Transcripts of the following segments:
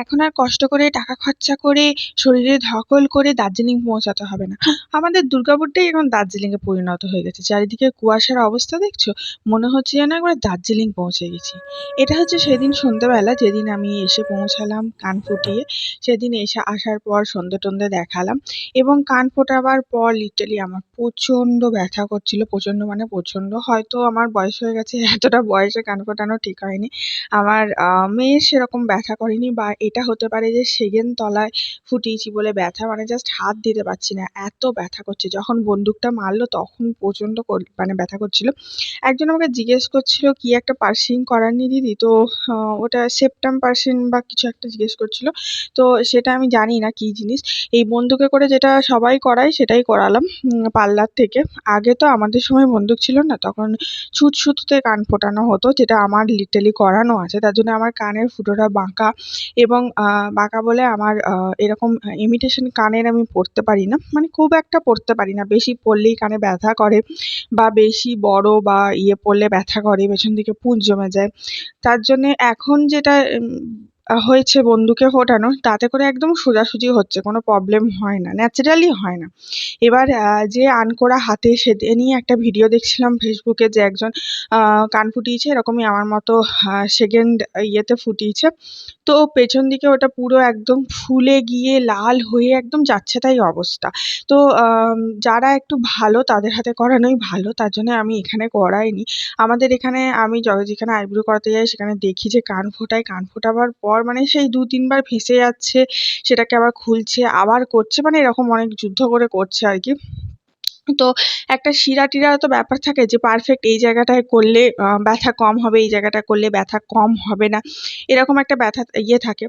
এখন আর কষ্ট করে, টাকা খরচা করে, শরীরে ধকল করে দার্জিলিং পৌঁছাতে হবে না। আমাদের দুর্গাপুরটাই এখন দার্জিলিংয়ে পরিণত হয়ে গেছে। চারিদিকে কুয়াশার অবস্থা দেখছ? মনে হচ্ছে যেন একবার দার্জিলিং পৌঁছে গেছি। এটা হচ্ছে সেদিন সন্ধ্যেবেলা, যেদিন আমি এসে পৌঁছালাম কান ফুটিয়ে। সেদিন এসে আসার পর সন্ধ্যে টন্ধে দেখালাম। এবং কান ফোটাবার পর লিটারালি আমার প্রচণ্ড ব্যথা করছিল। প্রচণ্ড মানে প্রচণ্ড। হয়তো আমার বয়স হয়ে গেছে, এতটা বয়সে কান ফোটানো ঠিক হয়নি। আমার মেয়ের সেরকম ব্যথা করেনি বা এটা হতে পারে যে সেগেন তলায় ফুটিয়েছি বলে ব্যথা মানে জাস্ট হাত দিতে পারছি না, এত ব্যথা করছে। যখন বন্দুকটা মারলো তখন প্রচণ্ড মানে ব্যথা করছিল। একজন আমাকে জিজ্ঞেস করছিল, কি একটা পার্সিং করাননি দিদি? তো ওটা সেপ্টাম পার্সিং বা কিছু একটা জিজ্ঞেস করছিল। তো সেটা আমি জানি না কী জিনিস। এই বন্দুকে করে যেটা সবাই করায় সেটাই করালাম পার্লার থেকে। আগে তো আমাদের সময় বন্দুক ছিল না, তখন সুতোতে কান ফোটানো হতো, যেটা আমার লিটারালি করানো আছে। তার জন্য আমার কানের ফুটোটা বাঁকা এবং বাঁকা বলে আমার এরকম ইমিটেশন কানের আমি পরতে পারি না। মানে খুব একটা পড়তে পারি না। বেশি পড়লেই কানে ব্যথা করে বা বেশি বড় বা ইয়ে পড়লে ব্যথা করে, পেছন দিকে পুঁজ জমে যায়। তার জন্যে এখন যেটা হয়েছে বন্দুকে ফোটানো, তাতে করে একদম সোজাসুজি হচ্ছে, কোনো প্রবলেম হয় না ন্যাচারালি হয় না। এবার যে আনকোরা হাতে সে নিয়ে একটা ভিডিও দেখছিলাম ফেসবুকে যে একজন কান ফুটিয়েছে, এরকমই আমার মতো সেকেন্ড ইয়েতে ফুটিয়েছে। তো পেছন দিকে ওটা পুরো একদম ফুলে গিয়ে লাল হয়ে একদম যাচ্ছে তাই অবস্থা। তো যারা একটু ভালো, তাদের হাতে করানোই ভালো তার জন্য আমি এখানে করাইনি। আমাদের এখানে, আমি যেখানে আইব্রো করাতে যাই, সেখানে দেখি যে কান ফোটায়, কান ফোটাবার পর মানে সেই দু তিনবার ফেঁসে যাচ্ছে, সেটাকে আবার খুলছে, আবার করছে মানে এরকম অনেক যুদ্ধ করে করছে আর কি। তো একটা শিরা টিরা তো ব্যাপার থাকে যে পারফেক্ট এই জায়গাটায় করলে ব্যথা কম হবে, এই জায়গাটা করলে ব্যথা কম হবে না, এরকম একটা ব্যথা ইয়ে থাকে।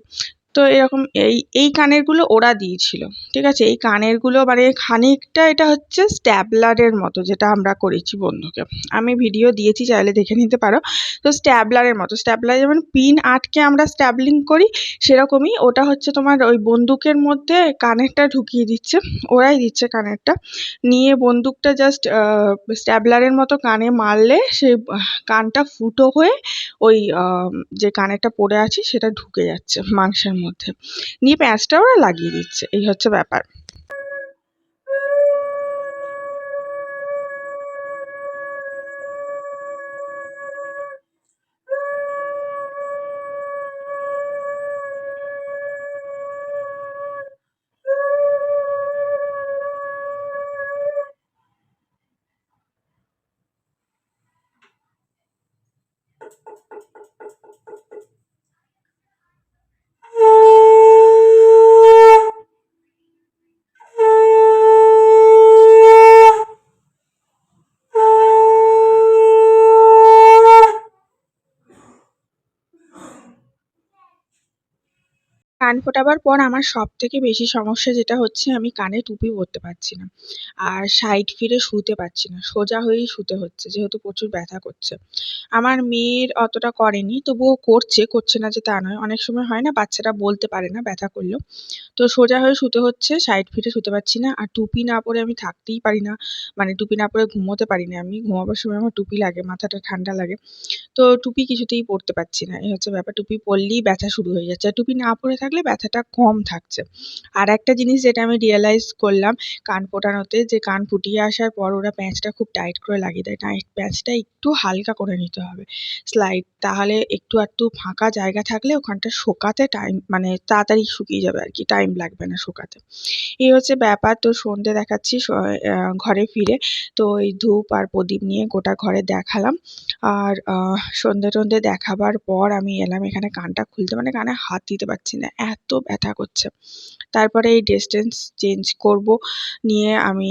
তো এরকম এই এই কানেরগুলো ওরা দিয়েছিল, ঠিক আছে? এই কানেরগুলো মানে খানিকটা এটা হচ্ছে স্ট্যাবলারের মতো যেটা আমরা করেছি বন্ধুকে। আমি ভিডিও দিয়েছি, চাইলে দেখে নিতে পারো। তো স্ট্যাবলারের মতো, স্ট্যাবলার যেমন পিন আটকে আমরা স্ট্যাবলিং করি, সেরকমই ওটা হচ্ছে তোমার ওই বন্দুকের মধ্যে কানেরটা ঢুকিয়ে দিচ্ছে, ওরাই দিচ্ছে কানেরটা। নিয়ে বন্দুকটা জাস্ট স্ট্যাবলারের মতো কানে মারলে সে কানটা ফুটো হয়ে ওই যে কানেরটা পড়ে আছে সেটা ঢুকে যাচ্ছে মাংসের মধ্যে। নিয়ে প্যাঁচটা ওরা লাগিয়ে দিচ্ছে এই হচ্ছে ব্যাপার। কান ফোটাবার পর আমার সব থেকে বেশি সমস্যা যেটা হচ্ছে, আমি কানে টুপি পরতে পারছি না। আর সাইড ফিরে শুতে পারছি না, সোজা হয়েই শুতে হচ্ছে, যেহেতু প্রচুর ব্যথা করছে। আমার মেয়ের অতটা করেনি, তবুও করছে করছে না যে তা নয়। অনেক সময় হয় না, বাচ্চারা বলতে পারে না ব্যথা করলেও। তো সোজা হয়ে শুতে হচ্ছে সাইড ফিরে শুতে পারছি না। আর টুপি না পরে আমি থাকতেই পারি না মানে টুপি না পরে ঘুমোতে পারি না। আমি ঘুমাবার সময় আমার টুপি লাগে, মাথাটা ঠান্ডা লাগে। তো টুপি কিছুতেই পরতে পারছি না। এই হচ্ছে ব্যাপার, টুপি পরলেই ব্যথা শুরু হয়ে যাচ্ছে। আর টুপি না পরে থাকলে ব্যথাটা কম থাকছে। আর একটা জিনিস যেটা আমি রিয়েলাইজ করলাম, কান ফোটানোতে, যে কান ফুটিয়ে আসার পর ওরা প্যাঁচটা খুব টাইট করে লাগিয়ে দেয়। টাইট প্যাঁচটা একটু হালকা করে নিতে হবে। স্লাইড তাহলে একটু আধটু ফাঁকা জায়গা থাকলে ওখানটা শোকাতে টাইম মানে তাড়াতাড়ি শুকিয়ে যাবে আর কি টাইম লাগবে না শোকাতে। এই হচ্ছে ব্যাপার। তো সন্ধে দেখাচ্ছি ঘরে ফিরে। তো এই ধূপ আর প্রদীপ নিয়ে গোটা ঘরে দেখালাম। আর সন্ধে টন্ধে দেখাবার পর আমি এলাম এখানে কানটা খুলতে। মানে কানে হাত দিতে পারছি না। এত ব্যথা করছে। তারপরে এই ড্রেস টেন্স চেঞ্জ করব, নিয়ে আমি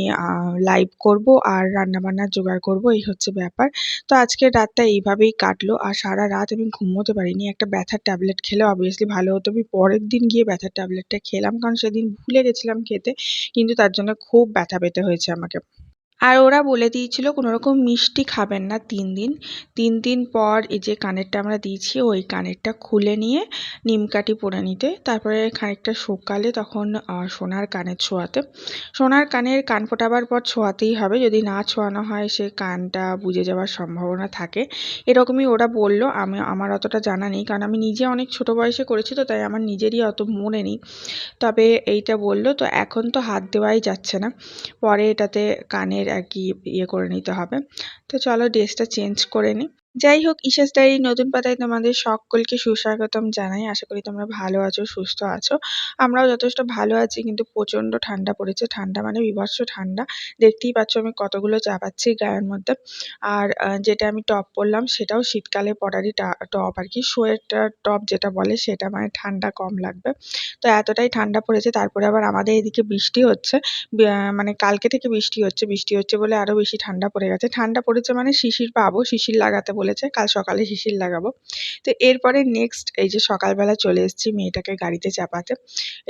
লাইভ করব আর রান্নাবান্নার জোগাড় করব, এই হচ্ছে ব্যাপার। তো আজকের রাতটা এইভাবেই কাটলো আর সারা রাত আমি ঘুমোতে পারিনি। একটা ব্যথার ট্যাবলেট খেলে অবভিয়াসলি ভালো হতো। আমি পরের দিন গিয়ে ব্যথার ট্যাবলেটটা খেলাম, কারণ সেদিন ভুলে গেছিলাম খেতে, কিন্তু তার জন্য খুব ব্যথা পেতে হয়েছে আমাকে। আর ওরা বলে দিয়েছিল কোনো রকম মিষ্টি খাবেন না তিন দিন। তিন দিন পর এই যে কানেরটা আমরা দিয়েছি, ওই কানেরটা খুলে নিয়ে নিমকাঠি পরে নিতে, তারপরে খানিকটা শুকালে তখন সোনার কানের ছোঁয়াতে। সোনার কানের কান ফোটাবার পর ছোঁয়াতেই হবে, যদি না ছোঁয়ানো হয় সে কানটা বুজে যাওয়ার সম্ভাবনা থাকে। এরকমই ওরা বলল, আমি, আমার অতটা জানা নেই, কারণ আমি নিজে অনেক ছোটো বয়সে করেছি তো, তাই আমার নিজেরই অত মনে নেই। তবে এইটা বলল, তো এখন তো হাত দেওয়াই যাচ্ছে না। পরে এটাতে কানের কি ইয়ে করে নিতে হবে। তো চলো ড্রেসটা চেঞ্জ করে নিই। যাই হোক ইশাস ডায়েরি, নতুন পাতায় তোমাদের সকলকে সুস্বাগতম জানাই। আশা করি তোমরা ভালো আছো, সুস্থ আছো। আমরাও যথেষ্ট ভালো আছি, কিন্তু প্রচণ্ড ঠান্ডা পড়েছে। ঠান্ডা মানে বিভৎস ঠান্ডা। দেখতেই পাচ্ছ আমি কতগুলো চাপাচ্ছি গায়ের মধ্যে। আর যেটা আমি টপ পরলাম সেটাও শীতকালে পরারই টপ আর কি। সোয়েটার টপ যেটা বলে সেটা মানে ঠান্ডা কম লাগবে। তো এতটাই ঠান্ডা পড়েছে, তারপরে আবার আমাদের এদিকে বৃষ্টি হচ্ছে। মানে কালকে থেকে বৃষ্টি হচ্ছে। বৃষ্টি হচ্ছে বলে আরও বেশি ঠান্ডা পড়ে গেছে। ঠান্ডা পড়েছে মানে শিশির পাবো, শিশির লাগাতে বলেছে, কাল সকালে শিশির লাগাবো। তো এরপরে নেক্সট এই যে সকালবেলা চলে এসেছি মেয়েটাকে গাড়িতে চাপাতে।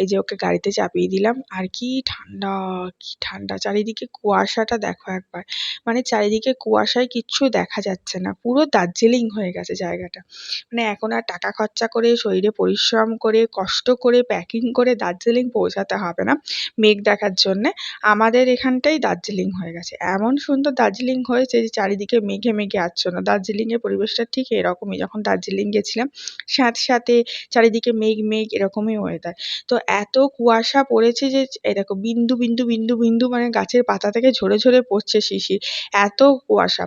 এই যে ওকে গাড়িতে চাপিয়ে দিলাম। আর কি ঠান্ডা কি ঠান্ডা। চারিদিকে কুয়াশাটা দেখো একবার। মানে চারিদিকে কুয়াশায় কিচ্ছু দেখা যাচ্ছে না। পুরো দার্জিলিং হয়ে গেছে জায়গাটা। মানে এখন আর টাকা খরচা করে, শরীরে পরিশ্রম করে, কষ্ট করে প্যাকিং করে দার্জিলিং পৌঁছাতে হবে না মেঘ দেখার জন্যে। আমাদের এখানটাই দার্জিলিং হয়ে গেছে। এমন সুন্দর দার্জিলিং হয়েছে যে চারিদিকে মেঘে মেঘে আচ্ছন্ন। দার্জিলিংয়ের পরিবেশটা ঠিক এরকমই। যখন দার্জিলিং গেছিলাম, সাথে সাথে চারিদিকে মেঘ মেঘ, এরকমই ওয়েদার তো এত কুয়াশা পড়েছে যে, এই দেখো, বিন্দু বিন্দু বিন্দু বিন্দু মানে গাছের পাতা থেকে ঝরে ঝরে পড়ছে শিশির। এত কুয়াশা।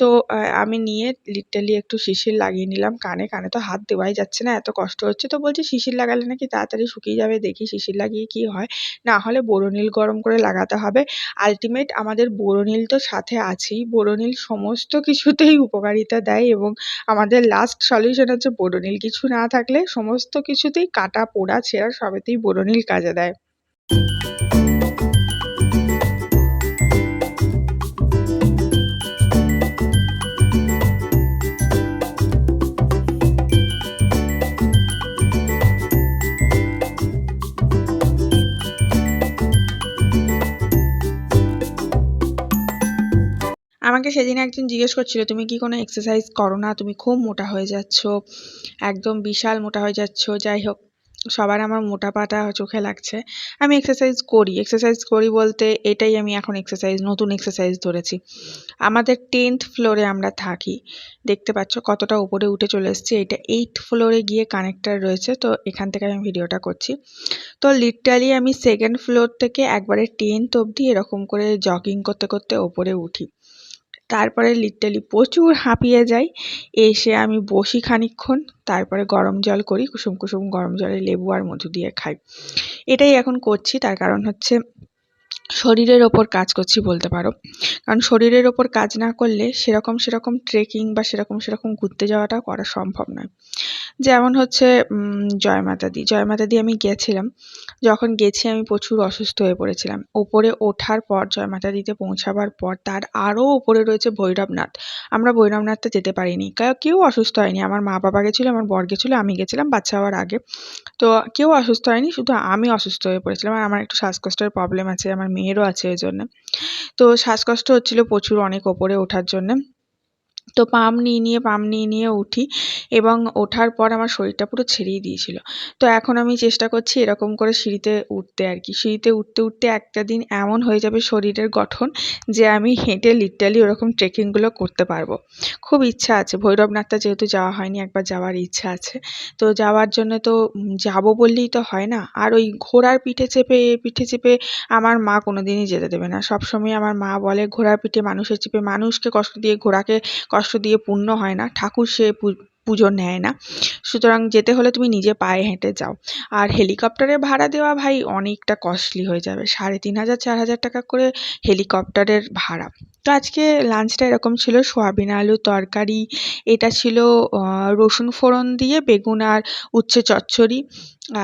তো আমি নিয়ে লিটারলি একটু শিশির লাগিয়ে নিলাম। কানে কানে তো হাত দেওয়াই যাচ্ছে না, এত কষ্ট হচ্ছে। তো বলছে, শিশির লাগালে নাকি তাড়াতাড়ি শুকিয়ে যাবে, দেখি শিশির লাগিয়ে কী হয়। না হলে বোরোনিল গরম করে লাগাতে হবে। আলটিমেট আমাদের বোরোনিল তো সাথে আছেই। বোরোনিল সমস্ত কিছুতেই উপকারিতা দেয় এবং আমাদের লাস্ট সলিউশন হচ্ছে বোরোনিল কিছু না থাকলে সমস্ত কিছুতেই কাটা পোড়া ছেঁড়া সবেতেই বোরোনিল কাজে দেয়। আমাকে সেদিন একজন জিজ্ঞেস করছিল, তুমি কি কোনো এক্সারসাইজ করো না? তুমি খুব মোটা হয়ে যাচ্ছ, একদম বিশাল মোটা হয়ে যাচ্ছ। যাই হোক, সবার আমার মোটা পাটা চোখে লাগছে। আমি এক্সারসাইজ করি। এক্সারসাইজ করি বলতে এটাই আমি এখন এক্সারসাইজ নতুন এক্সারসাইজ ধরেছি। আমাদের টেন্থ ফ্লোরে আমরা থাকি। দেখতে পাচ্ছ কতটা উপরে উঠে চলে এসেছি। এটা এইট ফ্লোরে গিয়ে কানেক্টার রয়েছে, তো এখান থেকে আমি ভিডিওটা করছি। তো লিটারালি আমি সেকেন্ড ফ্লোর থেকে একবারে টেন্থ অবধি এরকম করে জগিং করতে করতে ওপরে উঠি। তারপরে লিটারালি প্রচুর হাঁপিয়ে যাই। এসে আমি বসি খানিকক্ষণ, তারপরে গরম জল করি, কুসুম কুসুম গরম জলে লেবু আর মধু দিয়ে খাই। এটাই এখন করছি, তার কারণ হচ্ছে শরীরের ওপর কাজ করছি বলতে পারো। কারণ শরীরের ওপর কাজ না করলে সেরকম সেরকম ট্রেকিং বা সেরকম সেরকম ঘুরতে যাওয়াটা করা সম্ভব নয়। যেমন হচ্ছে জয় মাতা দি জয় মাতা দি আমি গেছিলাম। যখন গেছি আমি প্রচুর অসুস্থ হয়ে পড়েছিলাম। ওপরে ওঠার পর, জয় মাতা দিতে পৌঁছাবার পর, তার আরও ওপরে রয়েছে ভৈরবনাথ। আমরা ভৈরবনাথটা যেতে পারিনি। কেউ অসুস্থ হয়নি। আমার মা বাবা গেছিল, আমার বর গেছিল, আমি গেছিলাম বাচ্চা হওয়ার আগে। তো কেউ অসুস্থ হয়নি, শুধু আমি অসুস্থ হয়ে পড়েছিলাম। আর আমার একটু শ্বাসকষ্টের প্রবলেম আছে, আমার মেয়েরও আছে ওই জন্যে তো শ্বাসকষ্ট হচ্ছিল প্রচুর অনেক ওপরে ওঠার জন্যে। তো পাম্প নিয়ে নিয়ে পাম্প নিয়ে নিয়ে উঠি এবং ওঠার পর আমার শরীরটা পুরো ছেড়েই দিয়েছিল। তো এখন আমি চেষ্টা করছি এরকম করে সিঁড়িতে উঠতে আর কি। সিঁড়িতে উঠতে উঠতে একটা দিন এমন হয়ে যাবে শরীরের গঠন যে আমি হেঁটে লিটারালি ওরকম ট্রেকিংগুলো করতে পারব। খুব ইচ্ছা আছে। ভৈরবনাথটা যেহেতু যাওয়া হয়নি, একবার যাওয়ার ইচ্ছা আছে। তো যাওয়ার জন্য তো যাব বললেই তো হয় না। আর ওই ঘোড়ার পিঠে চেপে পিঠে চেপে আমার মা কোনো দিনই যেতে দেবে না। সবসময় আমার মা বলে, ঘোড়ার পিঠে মানুষের চেপে, মানুষকে কষ্ট দিয়ে, ঘোড়াকে কষ্ট দিয়ে পূর্ণ হয় না, ঠাকুর সে পুজো নেয় না। সুতরাং যেতে হলে তুমি নিজে পায়ে হেঁটে যাও। আর হেলিকপ্টারে ভাড়া দেওয়া ভাই অনেকটা কস্টলি হয়ে যাবে, সাড়ে তিন হাজার, চার হাজার টাকা করে হেলিকপ্টারের ভাড়া। তো আজকে লাঞ্চটা এরকম ছিল, সোয়াবিন আলু তরকারি, এটা ছিল রসুন ফোড়ন দিয়ে বেগুন আর উচ্ছে চচ্চড়ি।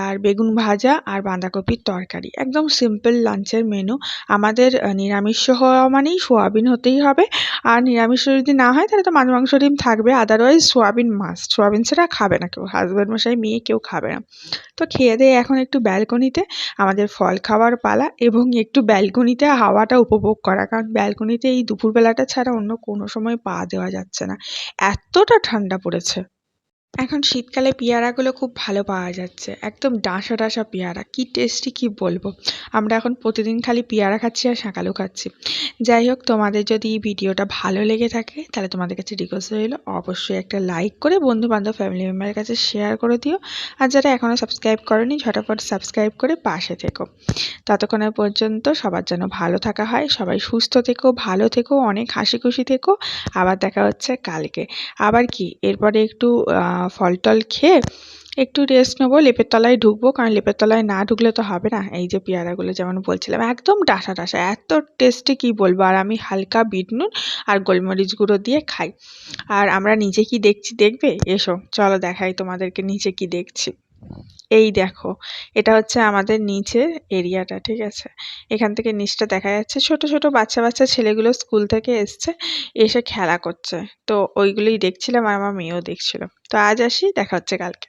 আর বেগুন ভাজা আর বাঁধাকপির তরকারি। একদম সিম্পল লাঞ্চের মেনু আমাদের নিরামিষ হওয়া মানেই সোয়াবিন হতেই হবে। আর নিরামিষ যদি না হয়, তাহলে তো মাছ, মাংস, ডিম থাকবে। আদারওয়াইজ সোয়াবিন মাছ সোয়াবিন ছাড়া খাবে না কেউ। হাজব্যান্ড মশাই, মেয়ে কেউ খাবে না। তো খেয়ে দিয়ে এখন একটু ব্যালকনিতে আমাদের ফল খাওয়ার পালা এবং একটু ব্যালকনিতে হাওয়াটা উপভোগ করা। কারণ ব্যালকনিতে এই দুপুরবেলাটা ছাড়া অন্য কোনো সময় পা দেওয়া যাচ্ছে না। এতটা ঠান্ডা পড়েছে। এখন শীতকালে পেয়ারাগুলো খুব ভালো পাওয়া যাচ্ছে। একদম ডাঁসা ডাঁসা পেয়ারা। কি টেস্টি কি বলব? আমরা এখন প্রতিদিন খালি পেয়ারা খাচ্ছি আর শাঁকালু খাচ্ছি। যাই হোক, তোমাদের যদি এই ভিডিওটা ভালো লেগে থাকে, তাহলে তোমাদের কাছে রিকোয়েস্ট রইল, অবশ্যই একটা লাইক করে বন্ধু বান্ধব ফ্যামিলি মেম্বারের কাছে শেয়ার করে দিও। আর যারা এখনও সাবস্ক্রাইব করনি, ঝটাফট সাবস্ক্রাইব করে পাশে থেকো। ততক্ষণের পর্যন্ত সবার যেন ভালো থাকা হয়, সবাই সুস্থ থেকো, ভালো থেকো, অনেক হাসি খুশি থেকো। আবার দেখা হচ্ছে কালকে। আবার কি? এরপরে একটু ফল টল খেয়ে একটু রেস্ট নেব, লেপের তলায় ঢুকবো, কারণ লেপের তলায় না ঢুকলে তো হবে না। এই যে পেয়ারাগুলো যেমন বলছিলাম, একদম ডাসা ডাসা, এত টেস্টি কি বলব? আর আমি হালকা বিট নুন আর গোলমরিচ গুঁড়ো দিয়ে খাই। আর আমরা নিজে কি দেখছি? দেখবে? এসো, চলো দেখাই তোমাদেরকে নিচে কি দেখছি। এই দেখো, এটা হচ্ছে আমাদের নিচের এরিয়াটা, ঠিক আছে? এখান থেকে নিচটা দেখা যাচ্ছে, ছোট ছোট বাচ্চা বাচ্চা ছেলেগুলো স্কুল থেকে এসছে, এসে খেলা করছে। তো ওইগুলোই দেখছিলাম আর আমার মেয়েও দেখছিল। তো আজ আসি, দেখা হচ্ছে কালকে।